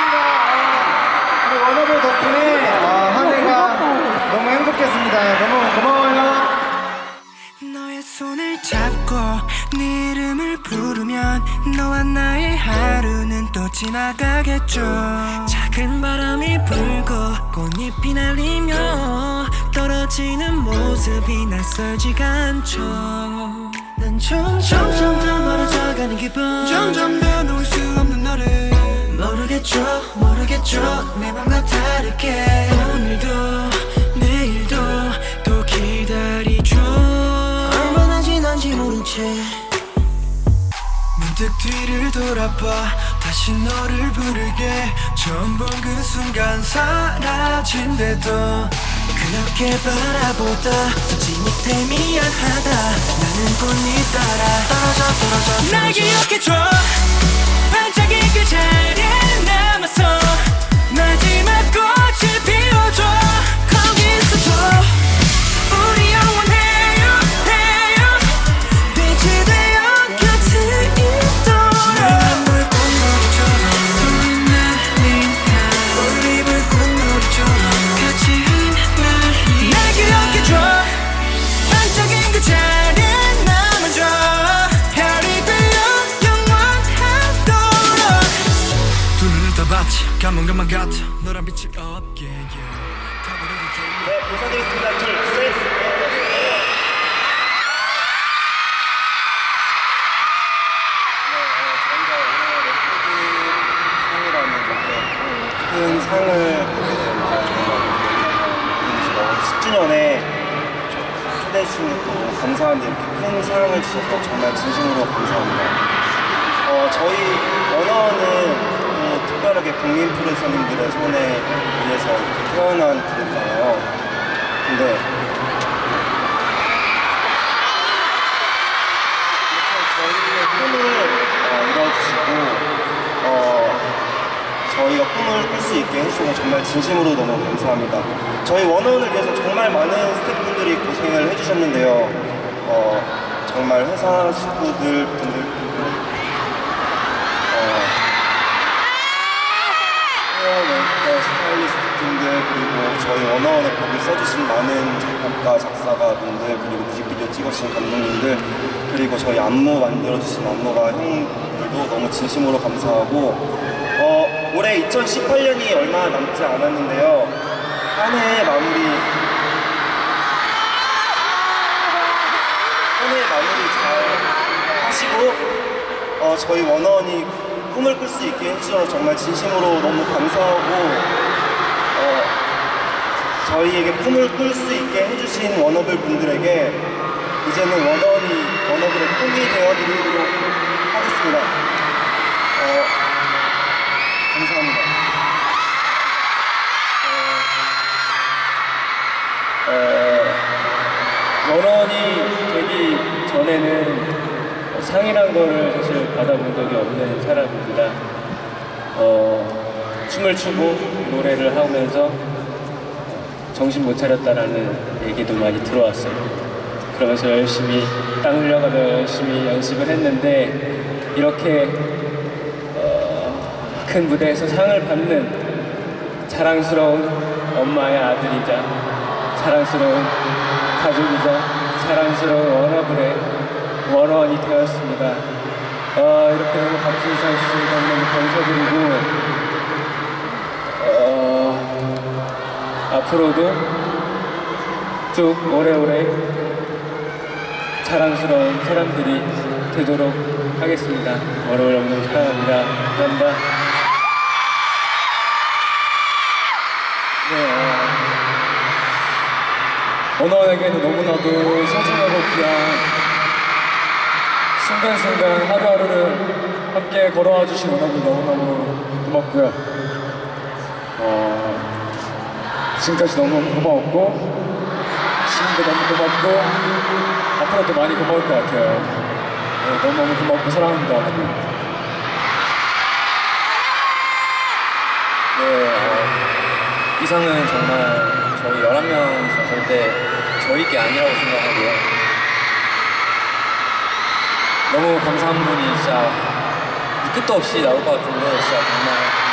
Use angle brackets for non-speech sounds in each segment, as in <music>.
감사합니다. 아, 우리 워너블 덕분에 아, 한 해가 너무 행복했습니다. 예, 너무 고마워요. 너의 손을 잡고 네 이름을 부르면 너와 나의 하루는 또 지나가겠죠 작은 바람이 불고 꽃잎이 날리며 떨어지는 모습이 낯설지가 않죠 난 점- 점점 더 멀어져가는 기분 점점 변할 수 없는 너를 모르겠죠 모르겠죠. 내 맘과 다르게 오늘도 내일도 또 기다리죠. 얼마나 지난지 모른 채 문득 뒤를 돌아봐 다시 너를 부르게. 처음 본 그 순간 사라진대도 그렇게 바라보다 지 못해 미안하다. 나는 꽃잎 따라 떨어져 떨어져. 날 기억해줘. 반짝이 그 자리에 남아서 빛이 없게 yeah. 다 버려도 좋아 저희가 올해 레코드 상이라는 이렇게 큰 상을 보게 되면서 정말 10주년에 초대해 주시는 또 감사한데 이렇게 큰 사랑을 주셔서 정말 진심으로 감사합니다. 어, 저희 원어는 또 특별하게 국민 프로듀서님들의 손에 의해서 태어난 그룹이잖아요. 근데 이렇게 저희의 꿈을 어, 이뤄주시고 어, 저희가 꿈을 꿀 수 있게 해주셔서 정말 진심으로 너무 감사합니다. 저희 원원을 위해서 정말 많은 스태프분들이 고생을 해주셨는데요. 어, 정말 회사 식구들 분들 그리고 어, 헤어 메이커 스타일리스트 분들 그리고 저희 원어원의 곡을 써주신 많은 작곡가 작사가분들 그리고 뮤직비디오 찍으신 감독님들 그리고 저희 안무 만들어주신 안무가 형들도 너무 진심으로 감사하고 어, 올해 2018년이 얼마 남지 않았는데요. 한 해의 마무리. 한 해의 마무리 잘 하시고 어, 저희 원어원이 꿈을 꿀 수 있게 해주셔서 정말 진심으로 너무 감사하고 어, 저희에게 꿈을 꿀 수 있게 해주신 원어블 분들에게 이제는 원어원이 원어블의 꿈이 되어드리도록 하겠습니다. 어, 감사합니다. 어, 원원이 되기 전에는 상이란 거를 사실 받아본 적이 없는 사람입니다. 어, 춤을 추고 노래를 하면서 정신 못 차렸다라는 얘기도 많이 들어왔어요. 그러면서 열심히 땀 흘려가며 열심히 연습을 했는데 이렇게 어, 큰 무대에서 상을 받는 자랑스러운 엄마의 아들이자 자랑스러운 가족이자 자랑스러운 원어블의 원어원이 되었습니다. 어, 이렇게 너무 같은 사실 너무 감사드리고 앞으로도 쭉 오래오래 자랑스러운 사람들이 되도록 하겠습니다. 원어원 너무 사랑합니다. 감사합니다. 네, 어, 언어에게는 너무나도 소중하고 귀한 순간순간 하루하루를 함께 걸어와 주신 언어분 너무너무 고맙고요. 어, 지금까지 너무너무 고마웠고, 지금도 너무 고맙고, 앞으로도 많이 고마울 것 같아요. 네, 너무너무 고맙고 사랑합니다. 네, 어, 이 상은 정말 저희 11명이서 절대 저희 게 아니라고 생각하고요. 너무 감사한 분이 진짜 끝도 없이 나올 것 같은데 진짜 정말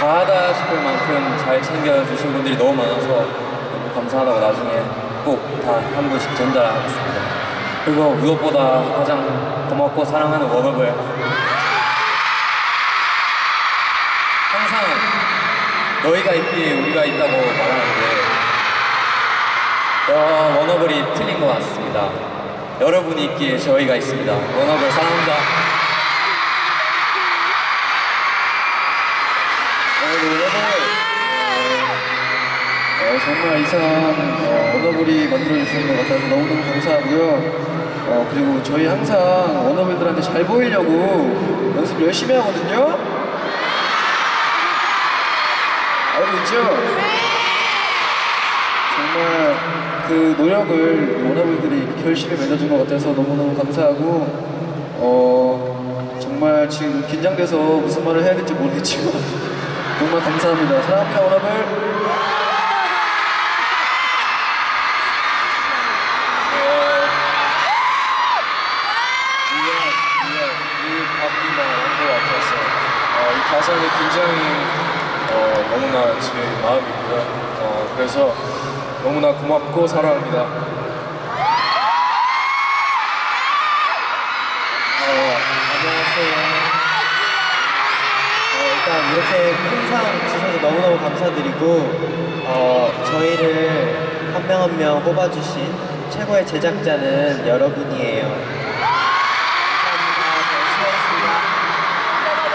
과하다 싶을 만큼 잘 챙겨주신 분들이 너무 많아서 너무 감사하다고 나중에 꼭 다 한 분씩 전달하겠습니다. 그리고 무엇보다 가장 고맙고 사랑하는 원업을 항상 너희가 있기에 우리가 있다고 말하는데 어, 원어블이 틀린 것 같습니다. 여러분이 있기에 저희가 있습니다. 원어블 사랑합니다. 정말 이상한 어, 언어블이 만들어주시는 것 같아서 너무너무 감사하고요. 어, 그리고 저희 항상 언어블들한테 잘 보이려고 연습 열심히 하거든요. 알고 있죠? 정말 그 노력을 원어블들이 결실을 맺어준 것 같아서 너무너무 감사하고 어, 정말 지금 긴장돼서 무슨 말을 해야 될지 모르겠지만 <laughs> 정말 감사합니다. 사랑합니다 원어블. 가사는 굉장히 어, 너무나 제 마음이고요. 어, 그래서 너무나 고맙고 사랑합니다. 어, 안녕하세요. 어, 이렇게 큰 상 주셔서 너무너무 감사드리고, 어, 저희를 한 명 한 명 뽑아주신 최고의 제작자는 여러분이에요. 감사합니다.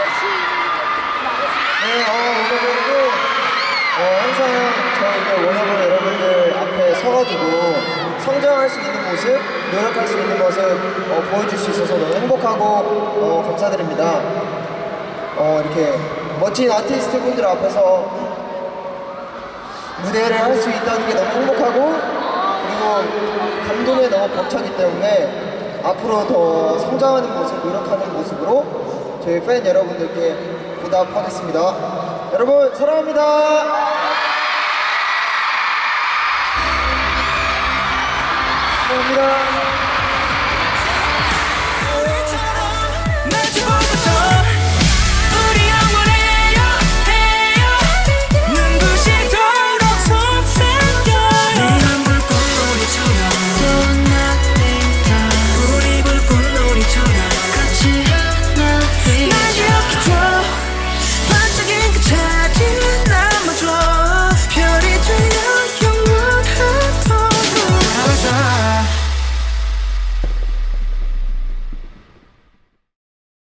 열심히 하겠습니다. 네, 어, 오늘도 어, 항상 저희가 원어블 여러분들 앞에 서가지고 성장할 수 있는 모습, 노력할 수 있는 모습 어, 보여줄 수 있어서 너무 행복하고 어, 감사드립니다. 어, 이렇게 멋진 아티스트 분들 앞에서 무대를 할 수 있다는 게 너무 행복하고 그리고 감동에 너무 벅차기 때문에 앞으로 더 성장하는 모습, 노력하는 모습으로 저희 팬 여러분들께 보답하겠습니다. 여러분 사랑합니다. 사랑합니다.